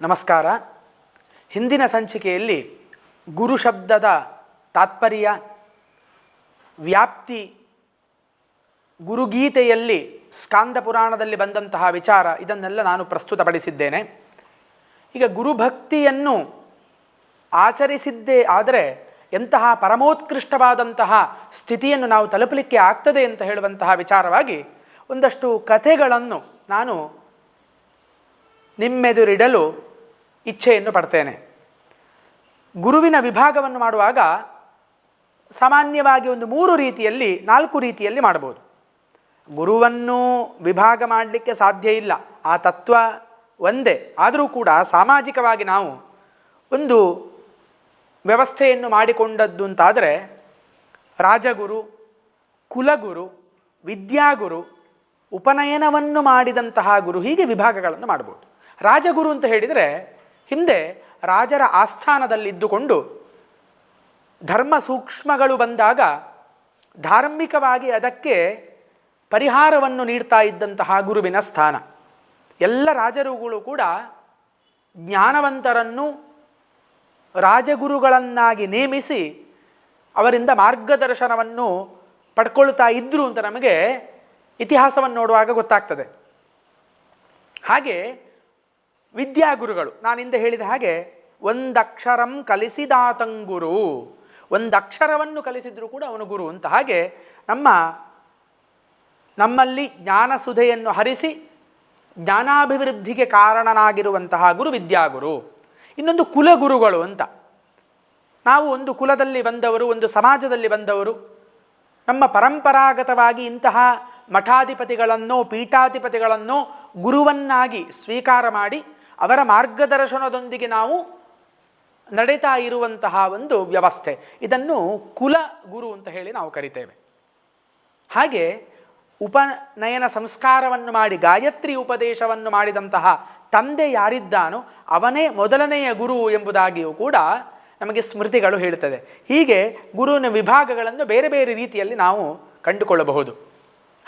ನಮಸ್ಕಾರ. ಹಿಂದಿನ ಸಂಚಿಕೆಯಲ್ಲಿ ಗುರು ಶಬ್ದದ ತಾತ್ಪರ್ಯ, ವ್ಯಾಪ್ತಿ, ಗುರುಗೀತೆಯಲ್ಲಿ ಸ್ಕಾಂದ ಪುರಾಣದಲ್ಲಿ ಬಂದಂತಹ ವಿಚಾರ, ಇದನ್ನೆಲ್ಲ ನಾನು ಪ್ರಸ್ತುತಪಡಿಸಿದ್ದೇನೆ. ಈಗ ಗುರುಭಕ್ತಿಯನ್ನು ಆಚರಿಸಿದ್ದೇ ಆದರೆ ಎಂತಹ ಪರಮೋತ್ಕೃಷ್ಟವಾದಂತಹ ಸ್ಥಿತಿಯನ್ನು ನಾವು ತಲುಪಲಿಕ್ಕೆ ಆಗ್ತದೆ ಅಂತ ಹೇಳುವಂತಹ ವಿಚಾರವಾಗಿ ಒಂದಷ್ಟು ಕಥೆಗಳನ್ನು ನಾನು ನಿಮ್ಮೆದುರಿಡಲು ಇಚ್ಛೆಯನ್ನು ಪಡ್ತೇನೆ. ಗುರುವಿನ ವಿಭಾಗವನ್ನು ಮಾಡುವಾಗ ಸಾಮಾನ್ಯವಾಗಿ ಒಂದು ಮೂರು ರೀತಿಯಲ್ಲಿ, ನಾಲ್ಕು ರೀತಿಯಲ್ಲಿ ಮಾಡ್ಬೋದು ಗುರುವನ್ನು ವಿಭಾಗ ಮಾಡಲಿಕ್ಕೆ ಸಾಧ್ಯ ಇಲ್ಲ. ಆ ತತ್ವ ಒಂದೇ. ಆದರೂ ಕೂಡ ಸಾಮಾಜಿಕವಾಗಿ ನಾವು ಒಂದು ವ್ಯವಸ್ಥೆಯನ್ನು ಮಾಡಿಕೊಂಡದ್ದು ಅಂತಾದರೆ, ರಾಜಗುರು, ಕುಲಗುರು, ವಿದ್ಯಾಗುರು ಉಪನಯನವನ್ನು ಮಾಡಿದಂತಹ ಗುರು ಹೀಗೆ ವಿಭಾಗಗಳನ್ನು ಮಾಡ್ಬೋದು ರಾಜಗುರು ಅಂತ ಹೇಳಿದರೆ ಹಿಂದೆ ರಾಜರ ಆಸ್ಥಾನದಲ್ಲಿದ್ದುಕೊಂಡು ಧರ್ಮ ಸೂಕ್ಷ್ಮಗಳು ಬಂದಾಗ ಧಾರ್ಮಿಕವಾಗಿ ಅದಕ್ಕೆ ಪರಿಹಾರವನ್ನು ನೀಡ್ತಾ ಇದ್ದಂತಹ ಗುರುವಿನ ಸ್ಥಾನ. ಎಲ್ಲ ರಾಜರುಗಳು ಕೂಡ ಜ್ಞಾನವಂತರನ್ನು ರಾಜಗುರುಗಳನ್ನಾಗಿ ನೇಮಿಸಿ ಅವರಿಂದ ಮಾರ್ಗದರ್ಶನವನ್ನು ಪಡ್ಕೊಳ್ತಾ ಇದ್ದರು ಅಂತ ನಮಗೆ ಇತಿಹಾಸವನ್ನು ನೋಡುವಾಗ ಗೊತ್ತಾಗ್ತದೆ. ಹಾಗೆ ವಿದ್ಯಾಗುರುಗಳು. ನಾನು ಹಿಂದೆ ಹೇಳಿದ ಹಾಗೆ, ಒಂದಕ್ಷರಂ ಕಲಿಸಿದಾತಂಗುರು ಒಂದು ಅಕ್ಷರವನ್ನು ಕಲಿಸಿದ್ರು ಕೂಡ ಅವನು ಗುರು ಅಂತ ಹಾಗೆ ನಮ್ಮ, ನಮ್ಮಲ್ಲಿ ಜ್ಞಾನಸುಧೆಯನ್ನು ಹರಿಸಿ ಜ್ಞಾನಾಭಿವೃದ್ಧಿಗೆ ಕಾರಣನಾಗಿರುವಂತಹ ಗುರು ವಿದ್ಯಾಗುರು. ಇನ್ನೊಂದು ಕುಲಗುರುಗಳು ಅಂತ. ನಾವು ಒಂದು ಕುಲದಲ್ಲಿ ಬಂದವರು, ಒಂದು ಸಮಾಜದಲ್ಲಿ ಬಂದವರು. ನಮ್ಮ ಪರಂಪರಾಗತವಾಗಿ ಇಂತಹ ಮಠಾಧಿಪತಿಗಳನ್ನೋ, ಪೀಠಾಧಿಪತಿಗಳನ್ನೋ ಗುರುವನ್ನಾಗಿ ಸ್ವೀಕಾರ ಮಾಡಿ ಅವರ ಮಾರ್ಗದರ್ಶನದೊಂದಿಗೆ ನಾವು ನಡೀತಾ ಇರುವಂತಹ ಒಂದು ವ್ಯವಸ್ಥೆ. ಇದನ್ನು ಕುಲ ಗುರು ಅಂತ ಹೇಳಿ ನಾವು ಕರಿತೇವೆ. ಹಾಗೆ ಉಪನಯನ ಸಂಸ್ಕಾರವನ್ನು ಮಾಡಿ, ಗಾಯತ್ರಿ ಉಪದೇಶವನ್ನು ಮಾಡಿದಂತಹ ತಂದೆ ಯಾರಿದ್ದಾನೋ ಅವನೇ ಮೊದಲನೆಯ ಗುರು ಎಂಬುದಾಗಿಯೂ ಕೂಡ ನಮಗೆ ಸ್ಮೃತಿಗಳು ಹೇಳುತ್ತದೆ ಹೀಗೆ ಗುರುವಿನ ವಿಭಾಗಗಳನ್ನು ಬೇರೆ ಬೇರೆ ರೀತಿಯಲ್ಲಿ ನಾವು ಕಂಡುಕೊಳ್ಳಬಹುದು.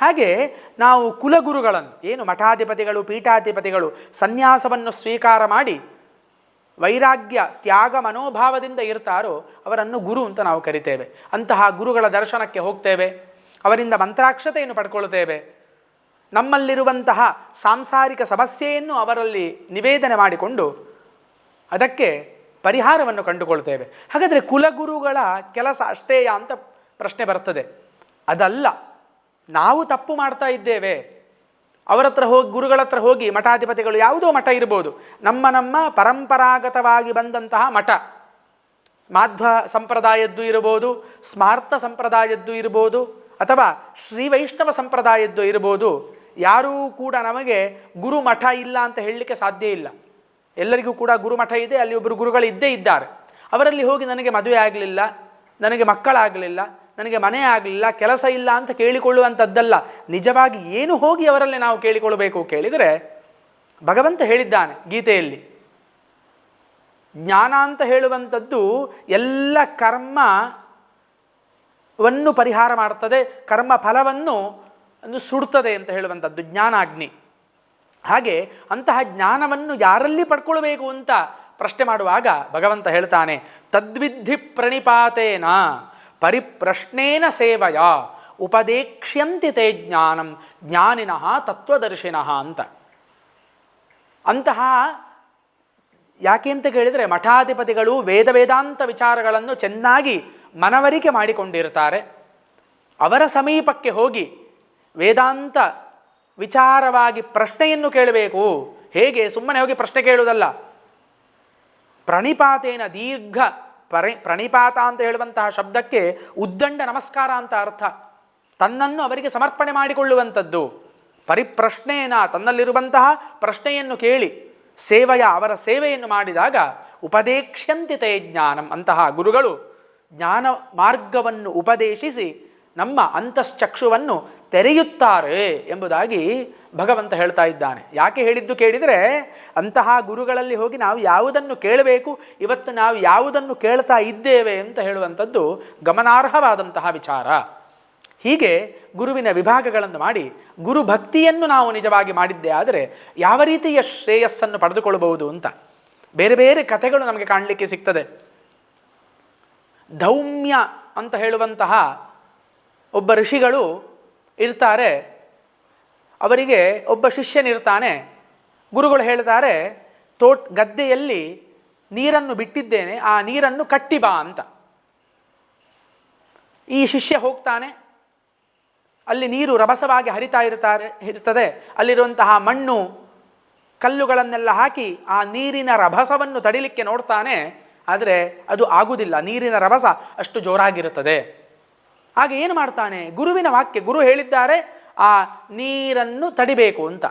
ಹಾಗೆ ನಾವು ಕುಲಗುರುಗಳನ್ನು, ಏನು ಮಠಾಧಿಪತಿಗಳು, ಪೀಠಾಧಿಪತಿಗಳು, ಸನ್ಯಾಸವನ್ನು ಸ್ವೀಕಾರ ಮಾಡಿ ವೈರಾಗ್ಯ, ತ್ಯಾಗ, ಮನೋಭಾವದಿಂದ ಇರ್ತಾರೋ ಅವರನ್ನು ಗುರು ಅಂತ ನಾವು ಕರಿತೇವೆ. ಅಂತಹ ಗುರುಗಳ ದರ್ಶನಕ್ಕೆ ಹೋಗ್ತೇವೆ. ಅವರಿಂದ ಮಂತ್ರಾಕ್ಷತೆಯನ್ನು ಪಡ್ಕೊಳ್ತೇವೆ. ನಮ್ಮಲ್ಲಿರುವಂತಹ ಸಾಂಸಾರಿಕ ಸಮಸ್ಯೆಯನ್ನು ಅವರಲ್ಲಿ ನಿವೇದನೆ ಮಾಡಿಕೊಂಡು ಅದಕ್ಕೆ ಪರಿಹಾರವನ್ನು ಕಂಡುಕೊಳ್ತೇವೆ. ಹಾಗಾದರೆ ಕುಲಗುರುಗಳ ಕೆಲಸ ಅಷ್ಟೇಯ ಅಂತ ಪ್ರಶ್ನೆ ಬರ್ತದೆ. ಅದಲ್ಲ. ನಾವು ತಪ್ಪು ಮಾಡ್ತಾ ಇದ್ದೇವೆ. ಅವರ ಹತ್ರ ಹೋಗಿ, ಗುರುಗಳ ಹತ್ರ ಹೋಗಿ ಮಠಾಧಿಪತಿಗಳು ಯಾವುದೋ ಮಠ ಇರ್ಬೋದು. ನಮ್ಮ ನಮ್ಮ ಪರಂಪರಾಗತವಾಗಿ ಬಂದಂತಹ ಮಠ. ಮಾಧ್ವ ಸಂಪ್ರದಾಯದ್ದು ಇರ್ಬೋದು, ಸ್ಮಾರ್ಥ ಸಂಪ್ರದಾಯದ್ದು ಇರ್ಬೋದು, ಅಥವಾ ಶ್ರೀ ವೈಷ್ಣವ ಸಂಪ್ರದಾಯದ್ದು ಇರ್ಬೋದು. ಯಾರೂ ಕೂಡ ನಮಗೆ ಗುರು ಮಠ ಇಲ್ಲ ಅಂತ ಹೇಳಲಿಕ್ಕೆ ಸಾಧ್ಯ ಇಲ್ಲ. ಎಲ್ಲರಿಗೂ ಕೂಡ ಗುರುಮಠ ಇದೆ, ಅಲ್ಲಿ ಒಬ್ಬರು ಗುರುಗಳು ಇದ್ದೇ ಇದ್ದಾರೆ. ಅವರಲ್ಲಿ ಹೋಗಿ ನನಗೆ ಮದುವೆ ಆಗಲಿಲ್ಲ. ನನಗೆ ಮಕ್ಕಳಾಗಲಿಲ್ಲ, ನನಗೆ ಮನೆ ಆಗಲಿಲ್ಲ, ಕೆಲಸ ಇಲ್ಲ ಅಂತ ಕೇಳಿಕೊಳ್ಳುವಂಥದ್ದಲ್ಲ. ನಿಜವಾಗಿ ಏನು ಹೋಗಿ ಅವರಲ್ಲಿ ನಾವು ಕೇಳಿಕೊಳ್ಳಬೇಕು ಕೇಳಿದರೆ, ಭಗವಂತ ಹೇಳಿದ್ದಾನೆ ಗೀತೆಯಲ್ಲಿ. ಜ್ಞಾನ ಅಂತ ಹೇಳುವಂಥದ್ದು ಎಲ್ಲ ಕರ್ಮವನ್ನು ಪರಿಹಾರ ಮಾಡ್ತದೆ, ಕರ್ಮ ಫಲವನ್ನು ಸುಡ್ತದೆ ಅಂತ ಹೇಳುವಂಥದ್ದು ಜ್ಞಾನಾಗ್ನಿ. ಹಾಗೆ ಅಂತಹ ಜ್ಞಾನವನ್ನು ಯಾರಲ್ಲಿ ಪಡ್ಕೊಳ್ಬೇಕು ಅಂತ ಪ್ರಶ್ನೆ ಮಾಡುವಾಗ ಭಗವಂತ ಹೇಳ್ತಾನೆ ತದ್ವಿಧಿ ಪ್ರಣಿಪಾತೇನ ಪರಿಪ್ರಶ್ನೇನ ಸೇವಯ ಉಪದೇಕ್ಷ್ಯಂತಿ ತೇ ಜ್ಞಾನಂ ಜ್ಞಾನಿನಃ ತತ್ವದರ್ಶಿನಃ ಅಂತ. ಅಂತಹ ಯಾಕೆ ಅಂತ ಕೇಳಿದರೆ ಮಠಾಧಿಪತಿಗಳು ವೇದ ವೇದಾಂತ ವಿಚಾರಗಳನ್ನು ಚೆನ್ನಾಗಿ ಮನವರಿಕೆ ಮಾಡಿಕೊಂಡಿರ್ತಾರೆ. ಅವರ ಸಮೀಪಕ್ಕೆ ಹೋಗಿ ವೇದಾಂತ ವಿಚಾರವಾಗಿ ಪ್ರಶ್ನೆಯನ್ನು ಕೇಳಬೇಕು. ಹೇಗೆ? ಸುಮ್ಮನೆ ಹೋಗಿ ಪ್ರಶ್ನೆ ಕೇಳುವುದಲ್ಲ. ಪ್ರಣಿಪಾತೇನ ದೀರ್ಘ ಪರಿ, ಪ್ರಣಿಪಾತ ಅಂತ ಹೇಳುವಂತಹ ಶಬ್ದಕ್ಕೆ ಉದ್ದಂಡ ನಮಸ್ಕಾರ ಅಂತ ಅರ್ಥ. ತನ್ನನ್ನು ಅವರಿಗೆ ಸಮರ್ಪಣೆ ಮಾಡಿಕೊಳ್ಳುವಂಥದ್ದು. ಪರಿಪ್ರಶ್ನೇನ ತನ್ನಲ್ಲಿರುವಂತಹ ಪ್ರಶ್ನೆಯನ್ನು ಕೇಳಿ, ಸೇವೆಯ ಅವರ ಸೇವೆಯನ್ನು ಮಾಡಿದಾಗ ಉಪದೇಕ್ಷ್ಯಂತಿ ತೇ ಜ್ಞಾನಂ ಅಂತಹ ಗುರುಗಳು ಜ್ಞಾನ ಮಾರ್ಗವನ್ನು ಉಪದೇಶಿಸಿ ನಮ್ಮ ಅಂತಶ್ಚಕ್ಷುವನ್ನು ತೆರೆಯುತ್ತಾರೆ ಎಂಬುದಾಗಿ ಭಗವಂತ ಹೇಳ್ತಾ ಇದ್ದಾನೆ. ಯಾಕೆ ಹೇಳಿದ್ದು ಕೇಳಿದರೆ, ಅಂತಹ ಗುರುಗಳಲ್ಲಿ ಹೋಗಿ ನಾವು ಯಾವುದನ್ನು ಕೇಳಬೇಕು, ಇವತ್ತು ನಾವು ಯಾವುದನ್ನು ಕೇಳ್ತಾ ಇದ್ದೇವೆ ಅಂತ ಹೇಳುವಂಥದ್ದು ಗಮನಾರ್ಹವಾದಂತಹ ವಿಚಾರ. ಹೀಗೆ ಗುರುವಿನ ವಿಭಾಗಗಳನ್ನು ಮಾಡಿ, ಗುರು ಭಕ್ತಿಯನ್ನು ನಾವು ನಿಜವಾಗಿ ಮಾಡಿದ್ದೇ ಆದರೆ ಯಾವ ರೀತಿಯ ಶ್ರೇಯಸ್ಸನ್ನು ಪಡೆದುಕೊಳ್ಳಬಹುದು ಅಂತ. ಬೇರೆ ಬೇರೆ ಕಥೆಗಳು ನಮಗೆ ಕಾಣಲಿಕ್ಕೆ ಸಿಗ್ತದೆ. ಧೌಮ್ಯ ಅಂತ ಹೇಳುವಂತಹ ಒಬ್ಬ ಋಷಿಗಳು ಇರ್ತಾರೆ ಅವರಿಗೆ ಒಬ್ಬ ಶಿಷ್ಯನಿರ್ತಾನೆ. ಗುರುಗಳು ಹೇಳ್ತಾರೆ, ತೋಟ್, ಗದ್ದೆಯಲ್ಲಿ ನೀರನ್ನು ಬಿಟ್ಟಿದ್ದೇನೆ, ಆ ನೀರನ್ನು ಕಟ್ಟಿ ಬಾ ಅಂತ. ಈ ಶಿಷ್ಯ ಹೋಗ್ತಾನೆ. ಅಲ್ಲಿ ನೀರು ರಭಸವಾಗಿ ಹರಿತಾ ಇರ್ತಾರೆ, ಇರ್ತದೆ. ಅಲ್ಲಿರುವಂತಹ ಮಣ್ಣು, ಕಲ್ಲುಗಳನ್ನೆಲ್ಲ ಹಾಕಿ ಆ ನೀರಿನ ರಭಸವನ್ನು ತಡಿಲಿಕ್ಕೆ ನೋಡ್ತಾನೆ. ಆದರೆ ಅದು ಆಗುವುದಿಲ್ಲ ನೀರಿನ ರಭಸ ಅಷ್ಟು ಜೋರಾಗಿರುತ್ತದೆ. ಹಾಗೆ ಏನು ಮಾಡ್ತಾನೆ? ಗುರುವಿನ ವಾಕ್ಯ, ಗುರು ಹೇಳಿದ್ದಾರೆ ಆ ನೀರನ್ನು ತಡಿಬೇಕು ಅಂತ.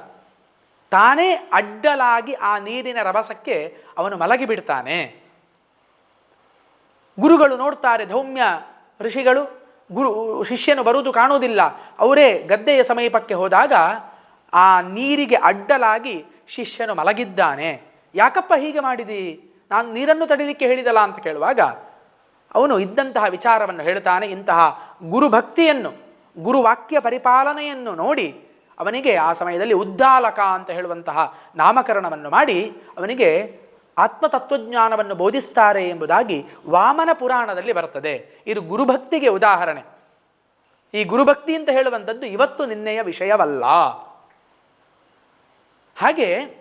ತಾನೇ ಅಡ್ಡಲಾಗಿ ಆ ನೀರಿನ ರಭಸಕ್ಕೆ ಅವನು ಮಲಗಿಬಿಡ್ತಾನೆ ಗುರುಗಳು ನೋಡ್ತಾರೆ ಧೌಮ್ಯ ಋಷಿಗಳು, ಗುರು, ಶಿಷ್ಯನು ಬರುವುದು ಕಾಣುವುದಿಲ್ಲ. ಅವರೇ ಗದ್ದೆಯ ಸಮೀಪಕ್ಕೆ ಹೋದಾಗ ಆ ನೀರಿಗೆ ಅಡ್ಡಲಾಗಿ ಶಿಷ್ಯನು ಮಲಗಿದ್ದಾನೆ. ಯಾಕಪ್ಪ ಹೀಗೆ ಮಾಡಿದಿ? ನಾನು ನೀರನ್ನು ತಡಿಲಿಕ್ಕೆ ಹೇಳಿದಲ್ಲ ಅಂತ ಕೇಳುವಾಗ ಅವನು ಇದ್ದಂತಹ ವಿಚಾರವನ್ನು ಹೇಳ್ತಾನೆ, ಇಂತಹ ಗುರುಭಕ್ತಿಯನ್ನು. ಗುರುವಾಕ್ಯ ಪರಿಪಾಲನೆಯನ್ನು ನೋಡಿ ಅವನಿಗೆ ಆ ಸಮಯದಲ್ಲಿ ಉದ್ದಾಲಕ ಅಂತ ಹೇಳುವಂತಹ ನಾಮಕರಣವನ್ನು ಮಾಡಿ ಅವನಿಗೆ ಆತ್ಮತತ್ವಜ್ಞಾನವನ್ನು ಬೋಧಿಸ್ತಾರೆ ಎಂಬುದಾಗಿ ವಾಮನ ಪುರಾಣದಲ್ಲಿ ಬರ್ತದೆ ಇದು ಗುರುಭಕ್ತಿಗೆ ಉದಾಹರಣೆ. ಈ ಗುರುಭಕ್ತಿ ಅಂತ ಹೇಳುವಂಥದ್ದು ಇವತ್ತು ನಿನ್ನೆಯ ವಿಷಯವಲ್ಲ. ಹಾಗೆ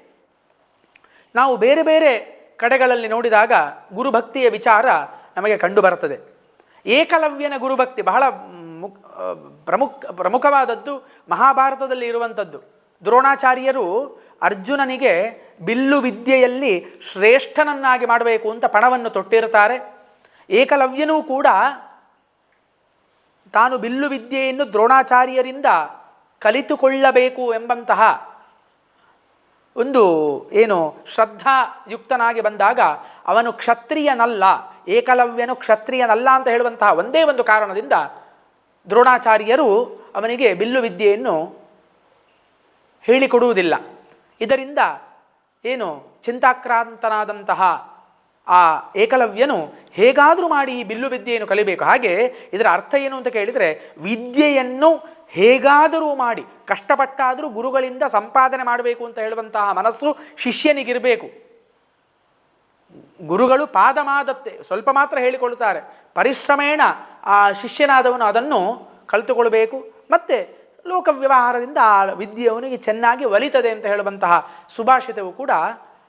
ನಾವು ಬೇರೆ ಬೇರೆ ಕಡೆಗಳಲ್ಲಿ ನೋಡಿದಾಗ ಗುರುಭಕ್ತಿಯ ವಿಚಾರ ನಮಗೆ ಕಂಡು ಬರ್ತದೆ ಏಕಲವ್ಯನ ಗುರುಭಕ್ತಿ ಬಹಳ ಮುಕ್ ಪ್ರಮುಖ, ಪ್ರಮುಖವಾದದ್ದು ಮಹಾಭಾರತದಲ್ಲಿ ಇರುವಂಥದ್ದು. ದ್ರೋಣಾಚಾರ್ಯರು ಅರ್ಜುನನಿಗೆ ಬಿಲ್ಲು ವಿದ್ಯೆಯಲ್ಲಿ ಶ್ರೇಷ್ಠನನ್ನಾಗಿ ಮಾಡಬೇಕು ಅಂತ ಪಣವನ್ನು ತೊಟ್ಟಿರುತ್ತಾರೆ. ಏಕಲವ್ಯನೂ ಕೂಡ ತಾನು ಬಿಲ್ಲು ವಿದ್ಯೆಯನ್ನು ದ್ರೋಣಾಚಾರ್ಯರಿಂದ ಕಲಿತುಕೊಳ್ಳಬೇಕು ಎಂಬಂತಹ ಒಂದು ಏನು ಶ್ರದ್ಧಾಯುಕ್ತನಾಗಿ ಬಂದಾಗ ಅವನು ಕ್ಷತ್ರಿಯನಲ್ಲ, ಏಕಲವ್ಯನು ಕ್ಷತ್ರಿಯನಲ್ಲ ಅಂತ ಹೇಳುವಂತಹ ಒಂದೇ ಒಂದು ಕಾರಣದಿಂದ ದ್ರೋಣಾಚಾರ್ಯರು ಅವನಿಗೆ ಬಿಲ್ಲು ವಿದ್ಯೆಯನ್ನು ಹೇಳಿಕೊಡುವುದಿಲ್ಲ. ಇದರಿಂದ ಏನು ಚಿಂತಾಕ್ರಾಂತನಾದಂತಹ ಆ ಏಕಲವ್ಯನು ಹೇಗಾದರೂ ಮಾಡಿ ಈ ಬಿಲ್ಲು ವಿದ್ಯೆಯನ್ನು ಕಲಿಬೇಕು. ಹಾಗೆ ಇದರ ಅರ್ಥ ಏನು ಅಂತ ಕೇಳಿದರೆ ವಿದ್ಯೆಯನ್ನು ಹೇಗಾದರೂ ಮಾಡಿ, ಕಷ್ಟಪಟ್ಟಾದರೂ ಗುರುಗಳಿಂದ ಸಂಪಾದನೆ ಮಾಡಬೇಕು ಅಂತ ಹೇಳುವಂತಹ ಮನಸ್ಸು ಶಿಷ್ಯನಿಗಿರಬೇಕು. ಗುರುಗಳು ಪಾದಮಾದತ್ತೆ ಸ್ವಲ್ಪ ಮಾತ್ರ ಹೇಳಿಕೊಳ್ಳುತ್ತಾರೆ. ಪರಿಶ್ರಮೇಣ ಆ ಶಿಷ್ಯನಾದವನು ಅದನ್ನು ಕಲಿತುಕೊಳ್ಬೇಕು ಮತ್ತು ಲೋಕ ವ್ಯವಹಾರದಿಂದ ಆ ವಿದ್ಯೆಯವನಿಗೆ ಚೆನ್ನಾಗಿ ಒಲಿತದೆ ಅಂತ ಹೇಳುವಂತಹ ಸುಭಾಷಿತವು ಕೂಡ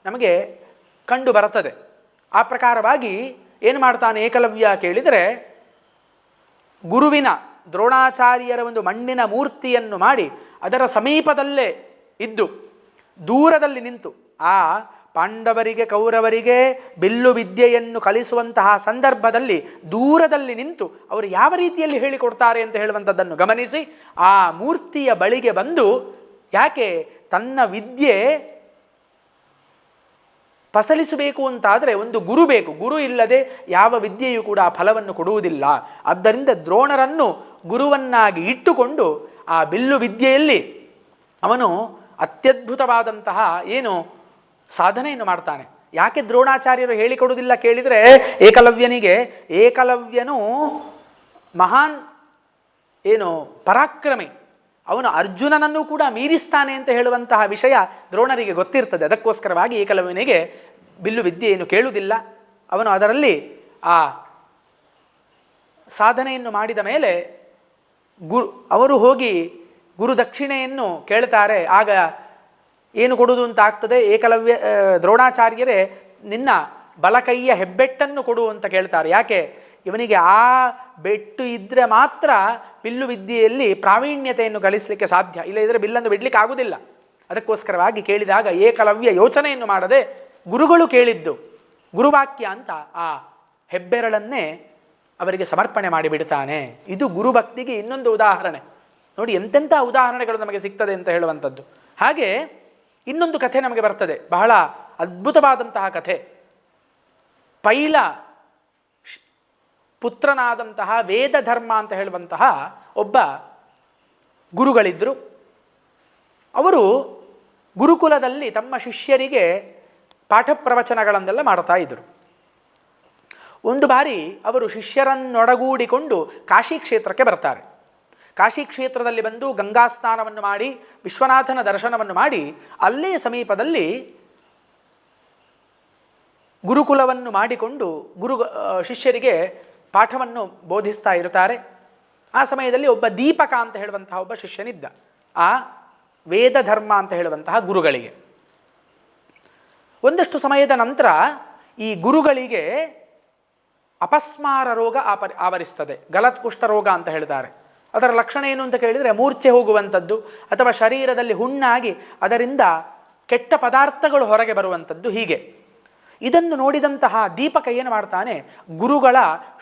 ನಮಗೆ ಕಂಡು ಬರುತ್ತದೆ. ಆ ಪ್ರಕಾರವಾಗಿ ಏನು ಮಾಡ್ತಾನೆ ಏಕಲವ್ಯ ಕೇಳಿದರೆ, ಗುರುವಿನ ದ್ರೋಣಾಚಾರ್ಯರ ಒಂದು ಮಣ್ಣಿನ ಮೂರ್ತಿಯನ್ನು ಮಾಡಿ ಅದರ ಸಮೀಪದಲ್ಲೇ ಇದ್ದು ದೂರದಲ್ಲಿ ನಿಂತು ಆ ಪಾಂಡವರಿಗೆ, ಕೌರವರಿಗೆ ಬಿಲ್ಲು ವಿದ್ಯೆಯನ್ನು ಕಲಿಸುವಂತಹ ಸಂದರ್ಭದಲ್ಲಿ ದೂರದಲ್ಲಿ ನಿಂತು ಅವರು ಯಾವ ರೀತಿಯಲ್ಲಿ ಹೇಳಿಕೊಡ್ತಾರೆ ಅಂತ ಹೇಳುವಂಥದ್ದನ್ನು ಗಮನಿಸಿ, ಆ ಮೂರ್ತಿಯ ಬಳಿಗೆ ಬಂದು ಯಾಕೆ ತನ್ನ ವಿದ್ಯೆ ಫಸಲಿಸಬೇಕು ಅಂತಾದರೆ ಒಂದು ಗುರು ಬೇಕು. ಗುರು ಇಲ್ಲದೆ ಯಾವ ವಿದ್ಯೆಯೂ ಕೂಡ ಆ ಫಲವನ್ನು ಕೊಡುವುದಿಲ್ಲ. ಆದ್ದರಿಂದ ದ್ರೋಣರನ್ನು ಗುರುವನ್ನಾಗಿ ಇಟ್ಟುಕೊಂಡು ಆ ಬಿಲ್ಲು ವಿದ್ಯೆಯಲ್ಲಿ ಅವನು ಅತ್ಯದ್ಭುತವಾದಂತಹ ಏನು ಸಾಧನೆಯನ್ನು ಮಾಡ್ತಾನೆ. ಯಾಕೆ ದ್ರೋಣಾಚಾರ್ಯರು ಹೇಳಿಕೊಡುವುದಿಲ್ಲ ಕೇಳಿದರೆ, ಏಕಲವ್ಯನಿಗೆ, ಏಕಲವ್ಯನು ಮಹಾನ್ ಏನು ಪರಾಕ್ರಮಿ. ಅವನು ಅರ್ಜುನನನ್ನು ಕೂಡ ಮೀರಿಸ್ತಾನೆ ಅಂತ ಹೇಳುವಂತಹ ವಿಷಯ ದ್ರೋಣರಿಗೆ ಗೊತ್ತಿರ್ತದೆ. ಅದಕ್ಕೋಸ್ಕರವಾಗಿ ಏಕಲವ್ಯನಿಗೆ ಬಿಲ್ಲು ವಿದ್ಯೆಯನ್ನು ಕೇಳುವುದಿಲ್ಲ. ಅವನು ಅದರಲ್ಲಿ ಆ ಸಾಧನೆಯನ್ನು ಮಾಡಿದ ಮೇಲೆ ಗುರು ಅವರು ಹೋಗಿ ಗುರು ದಕ್ಷಿಣೆಯನ್ನು ಕೇಳ್ತಾರೆ. ಆಗ ಏನು ಕೊಡುವುದು ಅಂತ ಆಗ್ತದೆ? ಏಕಲವ್ಯ ದ್ರೋಣಾಚಾರ್ಯರೇ ನಿನ್ನ ಬಲಕೈಯ ಹೆಬ್ಬೆಟ್ಟನ್ನು ಕೊಡು ಅಂತ ಕೇಳ್ತಾರೆ. ಯಾಕೆ? ಇವನಿಗೆ ಆ ಬೆಟ್ಟು ಇದ್ದರೆ ಮಾತ್ರ ಬಿಲ್ಲು ವಿದ್ಯೆಯಲ್ಲಿ ಪ್ರಾವೀಣ್ಯತೆಯನ್ನು ಗಳಿಸಲಿಕ್ಕೆ ಸಾಧ್ಯ. ಇಲ್ಲ ಇದ್ರೆ ಬಿಲ್ಲನ್ನು ಬಿಡ್ಲಿಕ್ಕೆ ಆಗುವುದಿಲ್ಲ ಅದಕ್ಕೋಸ್ಕರವಾಗಿ ಕೇಳಿದಾಗ ಏಕಲವ್ಯ ಯೋಚನೆಯನ್ನು ಮಾಡದೆ ಗುರುಗಳು ಕೇಳಿದ್ದು, ಗುರುವಾಕ್ಯ ಅಂತ ಆ ಹೆಬ್ಬೆರಳನ್ನೇ ಅವರಿಗೆ ಸಮರ್ಪಣೆ ಮಾಡಿಬಿಡ್ತಾನೆ. ಇದು ಗುರುಭಕ್ತಿಗೆ ಇನ್ನೊಂದು ಉದಾಹರಣೆ. ನೋಡಿ ಎಂತೆಂಥ ಉದಾಹರಣೆಗಳು ನಮಗೆ ಸಿಗ್ತದೆ ಅಂತ ಹೇಳುವಂಥದ್ದು. ಹಾಗೆ ಇನ್ನೊಂದು ಕಥೆ ನಮಗೆ ಬರ್ತದೆ. ಬಹಳ ಅದ್ಭುತವಾದಂತಹ ಕಥೆ. ಪೈಲ ಪುತ್ರನಾದಂತಹ ವೇದ ಧರ್ಮ ಅಂತ ಹೇಳುವಂತಹ ಒಬ್ಬ ಗುರುಗಳಿದ್ದರು ಅವರು ಗುರುಕುಲದಲ್ಲಿ ತಮ್ಮ ಶಿಷ್ಯರಿಗೆ ಪಾಠ ಪ್ರವಚನಗಳನ್ನೆಲ್ಲ ಮಾಡ್ತಾ ಇದ್ದರು ಒಂದು ಬಾರಿ ಅವರು ಶಿಷ್ಯರನ್ನೊಡಗೂಡಿಕೊಂಡು ಕಾಶಿ ಕ್ಷೇತ್ರಕ್ಕೆ ಬರ್ತಾರೆ. ಕಾಶಿ ಕ್ಷೇತ್ರದಲ್ಲಿ ಬಂದು ಗಂಗಾ ಸ್ನಾನವನ್ನು ಮಾಡಿ, ವಿಶ್ವನಾಥನ ದರ್ಶನವನ್ನು ಮಾಡಿ, ಅಲ್ಲೇ ಸಮೀಪದಲ್ಲಿ ಗುರುಕುಲವನ್ನು ಮಾಡಿಕೊಂಡು ಗುರು ಶಿಷ್ಯರಿಗೆ ಪಾಠವನ್ನು ಬೋಧಿಸ್ತಾ ಇರ್ತಾರೆ ಆ ಸಮಯದಲ್ಲಿ ಒಬ್ಬ ದೀಪಕ ಅಂತ ಹೇಳುವಂತಹ ಒಬ್ಬ ಶಿಷ್ಯನಿದ್ದ. ಆ ವೇದ ಧರ್ಮ ಅಂತ ಹೇಳುವಂತಹ ಗುರುಗಳಿಗೆ. ಒಂದಷ್ಟು ಸಮಯದ ನಂತರ ಈ ಗುರುಗಳಿಗೆ ಅಪಸ್ಮಾರ ರೋಗ ಆಪರಿ, ಆವರಿಸ್ತದೆ. ಗಲತ್ಕುಷ್ಠ ರೋಗ ಅಂತ ಹೇಳ್ತಾರೆ. ಅದರ ಲಕ್ಷಣ ಏನು ಅಂತ ಕೇಳಿದರೆ ಮೂರ್ಛೆ ಹೋಗುವಂಥದ್ದು ಅಥವಾ ಶರೀರದಲ್ಲಿ ಹುಣ್ಣಾಗಿ ಅದರಿಂದ ಕೆಟ್ಟ ಪದಾರ್ಥಗಳು ಹೊರಗೆ ಬರುವಂಥದ್ದು ಹೀಗೆ. ಇದನ್ನು ನೋಡಿದಂತಹ ದೀಪಕ ಏನು ಮಾಡ್ತಾನೆ? ಗುರುಗಳ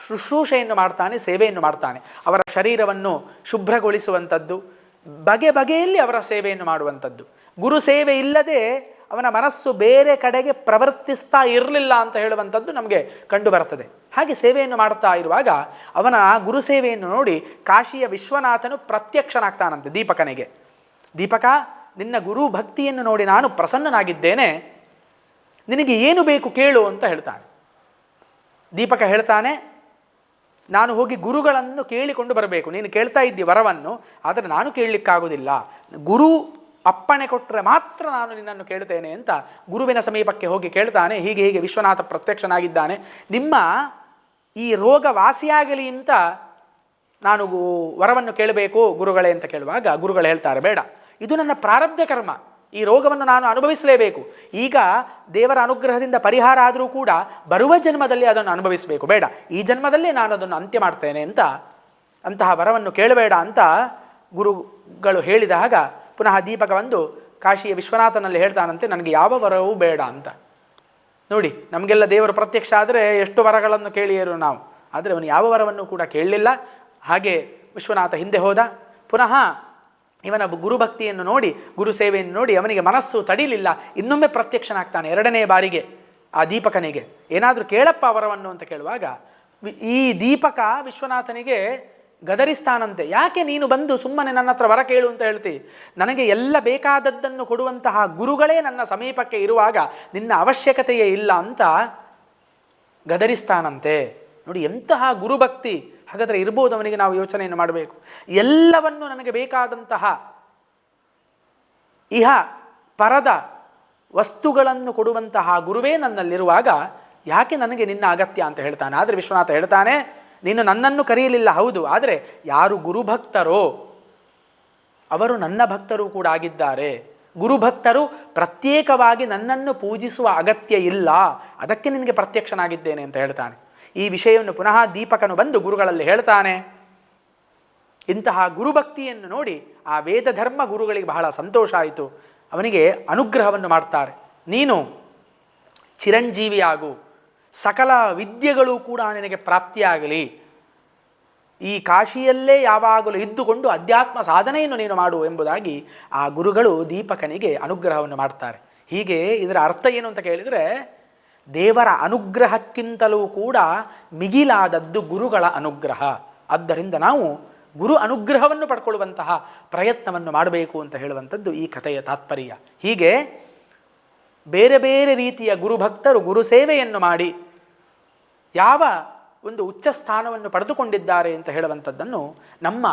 ಶುಶ್ರೂಷೆಯನ್ನು ಮಾಡ್ತಾನೆ, ಸೇವೆಯನ್ನು ಮಾಡ್ತಾನೆ. ಅವರ ಶರೀರವನ್ನು ಶುಭ್ರಗೊಳಿಸುವಂಥದ್ದು, ಬಗೆ ಬಗೆಯಲ್ಲಿ ಅವರ ಸೇವೆಯನ್ನು ಮಾಡುವಂಥದ್ದು. ಗುರು ಸೇವೆ ಇಲ್ಲದೆ ಅವನ ಮನಸ್ಸು ಬೇರೆ ಕಡೆಗೆ ಪ್ರವರ್ತಿಸ್ತಾ ಇರಲಿಲ್ಲ ಅಂತ ಹೇಳುವಂಥದ್ದು ನಮಗೆ ಕಂಡು ಬರ್ತದೆ. ಹಾಗೆ ಸೇವೆಯನ್ನು ಮಾಡ್ತಾ ಇರುವಾಗ ಅವನ ಗುರು ಸೇವೆಯನ್ನು ನೋಡಿ ಕಾಶಿಯ ವಿಶ್ವನಾಥನು ಪ್ರತ್ಯಕ್ಷನಾಗ್ತಾನಂತೆ ದೀಪಕನಿಗೆ. ದೀಪಕ, ನಿನ್ನ ಗುರು ಭಕ್ತಿಯನ್ನು ನೋಡಿ ನಾನು ಪ್ರಸನ್ನನಾಗಿದ್ದೇನೆ. ನಿನಗೆ ಏನು ಬೇಕು ಕೇಳು ಅಂತ ಹೇಳ್ತಾನೆ. ದೀಪಕ ಹೇಳ್ತಾನೆ, ನಾನು ಹೋಗಿ ಗುರುಗಳನ್ನು ಕೇಳಿಕೊಂಡು ಬರಬೇಕು. ನೀನು ಕೇಳ್ತಾ ಇದ್ದಿ ವರವನ್ನು, ಆದರೆ ನಾನು ಕೇಳಲಿಕ್ಕಾಗೋದಿಲ್ಲ. ಗುರು ಅಪ್ಪಣೆ ಕೊಟ್ಟರೆ ಮಾತ್ರ ನಾನು ನಿನ್ನನ್ನು ಕೇಳ್ತೇನೆ ಅಂತ ಗುರುವಿನ ಸಮೀಪಕ್ಕೆ ಹೋಗಿ ಕೇಳ್ತಾನೆ. ಹೀಗೆ ಹೀಗೆ ವಿಶ್ವನಾಥ ಪ್ರತ್ಯಕ್ಷನಾಗಿದ್ದಾನೆ. ನಿಮ್ಮ ಈ ರೋಗ ವಾಸಿಯಾಗಲಿ ಅಂತ ನಾನು ವರವನ್ನು ಕೇಳಬೇಕು ಗುರುಗಳೇ ಅಂತ ಕೇಳುವಾಗ ಗುರುಗಳು ಹೇಳ್ತಾರೆ, ಬೇಡ. ಇದು ನನ್ನ ಪ್ರಾರಬ್ಧ ಕರ್ಮ. ಈ ರೋಗವನ್ನು ನಾನು ಅನುಭವಿಸಲೇಬೇಕು. ಈಗ ದೇವರ ಅನುಗ್ರಹದಿಂದ ಪರಿಹಾರ ಆದರೂ ಕೂಡ ಬರುವ ಜನ್ಮದಲ್ಲಿ ಅದನ್ನು ಅನುಭವಿಸಬೇಕು. ಬೇಡ. ಈ ಜನ್ಮದಲ್ಲೇ ನಾನು ಅದನ್ನು ಅಂತ್ಯ ಮಾಡ್ತೇನೆ ಅಂತ ಅಂತಹ ವರವನ್ನು ಕೇಳಬೇಡ ಅಂತ ಗುರುಗಳು ಹೇಳಿದಾಗ ಪುನಃ ದೀಪಕ ಬಂದು, ಕಾಶಿಯ ವಿಶ್ವನಾಥನಲ್ಲಿ ಹೇಳ್ತಾನಂತೆ, ನನಗೆ ಯಾವ ವರವೂ ಬೇಡ ಅಂತ. ನೋಡಿ, ನಮಗೆಲ್ಲ ದೇವರು ಪ್ರತ್ಯಕ್ಷ ಆದರೆ ಎಷ್ಟು ವರಗಳನ್ನು ಕೇಳಿಯರು ನಾವು. ಆದರೆ ಅವನು ಯಾವ ವರವನ್ನು ಕೂಡ ಕೇಳಲಿಲ್ಲ. ಹಾಗೆ ವಿಶ್ವನಾಥ ಹಿಂದೆ ಹೋದ. ಪುನಃ ಇವನ ಗುರುಭಕ್ತಿಯನ್ನು ನೋಡಿ, ಗುರು ಸೇವೆಯನ್ನು ನೋಡಿ, ಅವನಿಗೆ ಮನಸ್ಸು ತಡಿಲಿಲ್ಲ. ಇನ್ನೊಮ್ಮೆ ಪ್ರತ್ಯಕ್ಷನಾಗ್ತಾನೆ, ಎರಡನೇ ಬಾರಿಗೆ ಆ ದೀಪಕನಿಗೆ. ಏನಾದರೂ ಕೇಳಪ್ಪ ವರವನ್ನು ಅಂತ ಕೇಳುವಾಗ, ಈ ದೀಪಕ ವಿಶ್ವನಾಥನಿಗೆ ಗದರಿಸ್ತಾನಂತೆ. ಯಾಕೆ ನೀನು ಬಂದು ಸುಮ್ಮನೆ ನನ್ನ ಹತ್ರ ವರ ಕೇಳು ಅಂತ ಹೇಳ್ತಿ? ನನಗೆ ಎಲ್ಲ ಬೇಕಾದದ್ದನ್ನು ಕೊಡುವಂತಹ ಗುರುಗಳೇ ನನ್ನ ಸಮೀಪಕ್ಕೆ ಇರುವಾಗ ನಿನ್ನ ಅವಶ್ಯಕತೆಯೇ ಇಲ್ಲ ಅಂತ ಗದರಿಸ್ತಾನಂತೆ. ನೋಡಿ ಎಂತಹ ಗುರುಭಕ್ತಿ ಹಾಗಾದರೆ ಇರ್ಬೋದು ಅವನಿಗೆ ನಾವು ಯೋಚನೆಯನ್ನು ಮಾಡಬೇಕು. ಎಲ್ಲವನ್ನು ನನಗೆ ಬೇಕಾದಂತಹ ಇಹ, ಪರದ ವಸ್ತುಗಳನ್ನು ಕೊಡುವಂತಹ ಗುರುವೇ ನನ್ನಲ್ಲಿರುವಾಗ ಯಾಕೆ ನನಗೆ ನಿನ್ನ ಅಗತ್ಯ ಅಂತ ಹೇಳ್ತಾನೆ? ಆದರೆ ವಿಶ್ವನಾಥ ಹೇಳ್ತಾನೆ ನೀನು ನನ್ನನ್ನು ಕರೆಯಲಿಲ್ಲ. ಹೌದು, ಆದರೆ ಯಾರು ಗುರುಭಕ್ತರೋ, ಅವರು ನನ್ನ ಭಕ್ತರು ಕೂಡ ಆಗಿದ್ದಾರೆ. ಗುರುಭಕ್ತರು ಪ್ರತ್ಯೇಕವಾಗಿ ನನ್ನನ್ನು ಪೂಜಿಸುವ ಅಗತ್ಯ ಇಲ್ಲ. ಅದಕ್ಕೆ ನಿನಗೆ ಪ್ರತ್ಯಕ್ಷನಾಗಿದ್ದೇನೆ ಅಂತ ಹೇಳ್ತಾನೆ. ಈ ವಿಷಯವನ್ನು ಪುನಃ ದೀಪಕನು ಬಂದು ಗುರುಗಳಲ್ಲಿ ಹೇಳ್ತಾನೆ. ಇಂತಹ ಗುರುಭಕ್ತಿಯನ್ನು ನೋಡಿ ಆ ವೇದ ಧರ್ಮ ಗುರುಗಳಿಗೆ ಬಹಳ ಸಂತೋಷ ಆಯಿತು. ಅವನಿಗೆ ಅನುಗ್ರಹವನ್ನು ಮಾಡ್ತಾರೆ. ನೀನು ಚಿರಂಜೀವಿಯಾಗು. ಸಕಲ ವಿದ್ಯೆಗಳು ಕೂಡ ನಿನಗೆ ಪ್ರಾಪ್ತಿಯಾಗಲಿ. ಈ ಕಾಶಿಯಲ್ಲೇ ಯಾವಾಗಲೂ ಇದ್ದುಕೊಂಡು ಅಧ್ಯಾತ್ಮ ಸಾಧನೆಯನ್ನು ನೀನು ಮಾಡು ಎಂಬುದಾಗಿ ಆ ಗುರುಗಳು ದೀಪಕನಿಗೆ ಅನುಗ್ರಹವನ್ನು ಮಾಡ್ತಾರೆ. ಹೀಗೆ ಇದರ ಅರ್ಥ ಏನು ಅಂತ ಕೇಳಿದರೆ, ದೇವರ ಅನುಗ್ರಹಕ್ಕಿಂತಲೂ ಕೂಡ ಮಿಗಿಲಾದದ್ದು ಗುರುಗಳ ಅನುಗ್ರಹ. ಆದ್ದರಿಂದ ನಾವು ಗುರು ಅನುಗ್ರಹವನ್ನು ಪಡ್ಕೊಳ್ಳುವಂತಹ ಪ್ರಯತ್ನವನ್ನು ಮಾಡಬೇಕು ಅಂತ ಹೇಳುವಂಥದ್ದು ಈ ಕಥೆಯ ತಾತ್ಪರ್ಯ. ಹೀಗೆ ಬೇರೆ ಬೇರೆ ರೀತಿಯ ಗುರುಭಕ್ತರು ಗುರು ಸೇವೆಯನ್ನು ಮಾಡಿ ಯಾವ ಒಂದು ಉಚ್ಚ ಸ್ಥಾನವನ್ನು ಪಡೆದುಕೊಂಡಿದ್ದಾರೆ ಅಂತ ಹೇಳುವಂಥದ್ದನ್ನು ನಮ್ಮ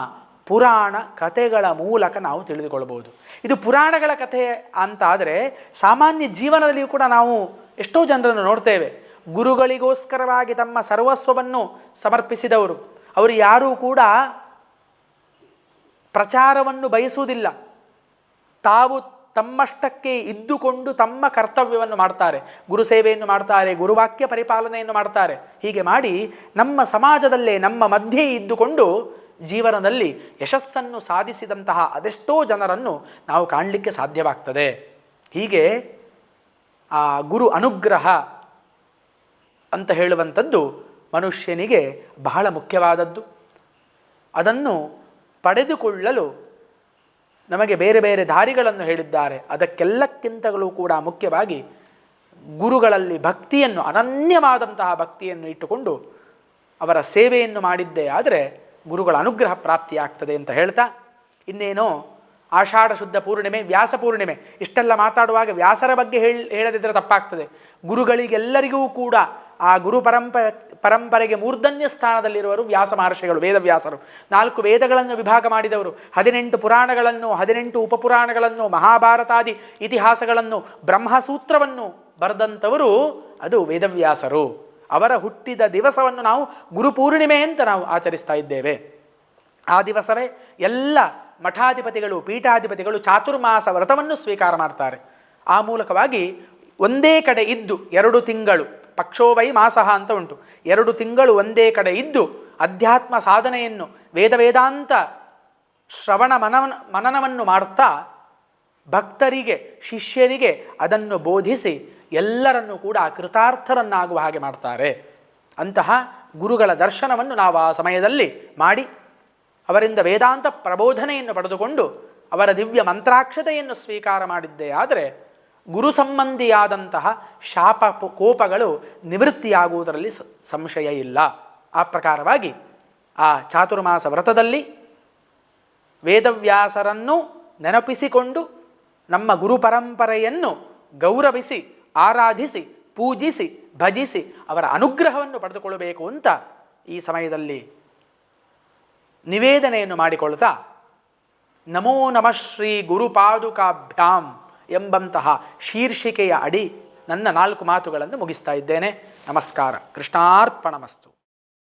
ಪುರಾಣ ಕಥೆಗಳ ಮೂಲಕ ನಾವು ತಿಳಿದುಕೊಳ್ಳಬಹುದು ಇದು ಪುರಾಣಗಳ ಕಥೆ ಅಂತ ಆದರೆ ಸಾಮಾನ್ಯ ಜೀವನದಲ್ಲಿಯೂ ಕೂಡ ನಾವು ಎಷ್ಟೋ ಜನರನ್ನು ನೋಡ್ತೇವೆ. ಗುರುಗಳಿಗೋಸ್ಕರವಾಗಿ ತಮ್ಮ ಸರ್ವಸ್ವವನ್ನು ಸಮರ್ಪಿಸಿದವರು. ಅವರು ಯಾರೂ ಕೂಡ ಪ್ರಚಾರವನ್ನು ಬಯಸುವುದಿಲ್ಲ. ತಾವು ತಮ್ಮಷ್ಟಕ್ಕೆ ಇದ್ದುಕೊಂಡು ತಮ್ಮ ಕರ್ತವ್ಯವನ್ನು ಮಾಡ್ತಾರೆ. ಗುರು ಸೇವೆಯನ್ನು ಮಾಡ್ತಾರೆ, ಗುರುವಾಕ್ಯ ಪರಿಪಾಲನೆಯನ್ನು ಮಾಡ್ತಾರೆ. ಹೀಗೆ ಮಾಡಿ ನಮ್ಮ ಸಮಾಜದಲ್ಲೇ, ನಮ್ಮ ಮಧ್ಯೆ ಇದ್ದುಕೊಂಡು ಜೀವನದಲ್ಲಿ ಯಶಸ್ಸನ್ನು ಸಾಧಿಸಿದಂತಹ ಅದೆಷ್ಟೋ ಜನರನ್ನು ನಾವು ಕಾಣಲಿಕ್ಕೆ ಸಾಧ್ಯವಾಗ್ತದೆ. ಹೀಗೆ ಆ ಗುರು ಅನುಗ್ರಹ ಅಂತ ಹೇಳುವಂಥದ್ದು ಮನುಷ್ಯನಿಗೆ ಬಹಳ ಮುಖ್ಯವಾದದ್ದು. ಅದನ್ನು ಪಡೆದುಕೊಳ್ಳಲು ನಮಗೆ ಬೇರೆ ಬೇರೆ ದಾರಿಗಳನ್ನು ಹೇಳಿದ್ದಾರೆ. ಅದಕ್ಕೆಲ್ಲಕ್ಕಿಂತಲೂ ಕೂಡ ಮುಖ್ಯವಾಗಿ ಗುರುಗಳಲ್ಲಿ ಭಕ್ತಿಯನ್ನು, ಅನನ್ಯವಾದಂತಹ ಭಕ್ತಿಯನ್ನು ಇಟ್ಟುಕೊಂಡು ಅವರ ಸೇವೆಯನ್ನು ಮಾಡಿದ್ದೇ ಆದರೆ ಗುರುಗಳ ಅನುಗ್ರಹ ಪ್ರಾಪ್ತಿಯಾಗ್ತದೆ ಅಂತ ಹೇಳ್ತಾ ಇನ್ನೇನೋ ಆಷಾಢ ಶುದ್ಧ ಪೂರ್ಣಿಮೆ, ವ್ಯಾಸ ಪೂರ್ಣಿಮೆ, ಇಷ್ಟೆಲ್ಲ ಮಾತಾಡುವಾಗ ವ್ಯಾಸರ ಬಗ್ಗೆ ಹೇಳಿ ಹೇಳದಿದ್ದರೆ ತಪ್ಪಾಗ್ತದೆ. ಗುರುಗಳಿಗೆಲ್ಲರಿಗೂ ಕೂಡ ಆ ಗುರು ಪರಂಪ, ಪರಂಪರೆಗೆ ಮೂರ್ಧನ್ಯ ಸ್ಥಾನದಲ್ಲಿರುವರು ವ್ಯಾಸ ಮಹರ್ಷಿಗಳು, ವೇದವ್ಯಾಸರು. ನಾಲ್ಕು ವೇದಗಳನ್ನು ವಿಭಾಗ ಮಾಡಿದವರು, ಹದಿನೆಂಟು ಪುರಾಣಗಳನ್ನು, ಹದಿನೆಂಟು ಉಪಪುರಾಣಗಳನ್ನು, ಮಹಾಭಾರತಾದಿ ಇತಿಹಾಸಗಳನ್ನು, ಬ್ರಹ್ಮಸೂತ್ರವನ್ನು ಬರೆದಂಥವರು ಅದು ವೇದವ್ಯಾಸರು. ಅವರ ಹುಟ್ಟಿದ ದಿವಸವನ್ನು ನಾವು ಗುರುಪೂರ್ಣಿಮೆ ಅಂತ ನಾವು ಆಚರಿಸ್ತಾ ಇದ್ದೇವೆ. ಆ ದಿವಸವೇ ಎಲ್ಲ ಮಠಾಧಿಪತಿಗಳು, ಪೀಠಾಧಿಪತಿಗಳು ಚಾತುರ್ಮಾಸ ವ್ರತವನ್ನು ಸ್ವೀಕಾರ ಮಾಡ್ತಾರೆ. ಆ ಮೂಲಕವಾಗಿ ಒಂದೇ ಕಡೆ ಇದ್ದು ಎರಡು ತಿಂಗಳು, ಪಕ್ಷೋವೈ ಮಾಸಃ ಅಂತ ಉಂಟು. ಎರಡು ತಿಂಗಳು ಒಂದೇ ಕಡೆ ಇದ್ದು ಅಧ್ಯಾತ್ಮ ಸಾಧನೆಯನ್ನು ವೇದ ವೇದಾಂತ ಶ್ರವಣ ಮನವನ, ಮನನವನ್ನು ಮಾಡ್ತಾ ಭಕ್ತರಿಗೆ, ಶಿಷ್ಯರಿಗೆ ಅದನ್ನು ಬೋಧಿಸಿ ಎಲ್ಲರನ್ನೂ ಕೂಡ ಕೃತಾರ್ಥರನ್ನಾಗುವ ಹಾಗೆ ಮಾಡ್ತಾರೆ. ಅಂತಹ ಗುರುಗಳ ದರ್ಶನವನ್ನು ನಾವು ಆ ಸಮಯದಲ್ಲಿ ಮಾಡಿ ಅವರಿಂದ ವೇದಾಂತ ಪ್ರಬೋಧನೆಯನ್ನು ಪಡೆದುಕೊಂಡು ಅವರ ದಿವ್ಯ ಮಂತ್ರಾಕ್ಷತೆಯನ್ನು ಸ್ವೀಕಾರ ಮಾಡಿದ್ದೇ ಆದರೆ ಗುರು ಸಂಬಂಧಿಯಾದಂತಹ ಶಾಪ ಕೋಪಗಳು ನಿವೃತ್ತಿಯಾಗುವುದರಲ್ಲಿ ಸಂಶಯ ಇಲ್ಲ. ಆ ಪ್ರಕಾರವಾಗಿ ಆ ಚಾತುರ್ಮಾಸ ವ್ರತದಲ್ಲಿ ವೇದವ್ಯಾಸರನ್ನು ನೆನಪಿಸಿಕೊಂಡು ನಮ್ಮ ಗುರು ಪರಂಪರೆಯನ್ನು ಗೌರವಿಸಿ, ಆರಾಧಿಸಿ, ಪೂಜಿಸಿ, ಭಜಿಸಿ ಅವರ ಅನುಗ್ರಹವನ್ನು ಪಡೆದುಕೊಳ್ಳಬೇಕು ಅಂತ ಈ ಸಮಯದಲ್ಲಿ ನಿವೇದನೆಯನ್ನು ಮಾಡಿಕೊಳ್ತಾ ನಮೋ ನಮಃ ಶ್ರೀ ಗುರುಪಾದುಕಾಭ್ಯಾಂ ಎಂಬಂತಹ ಶೀರ್ಷಿಕೆಯ ಅಡಿ ನನ್ನ ನಾಲ್ಕು ಮಾತುಗಳನ್ನು ಮುಗಿಸ್ತಾ ಇದ್ದೇನೆ. ನಮಸ್ಕಾರ. ಕೃಷ್ಣಾರ್ಪಣಮಸ್ತು.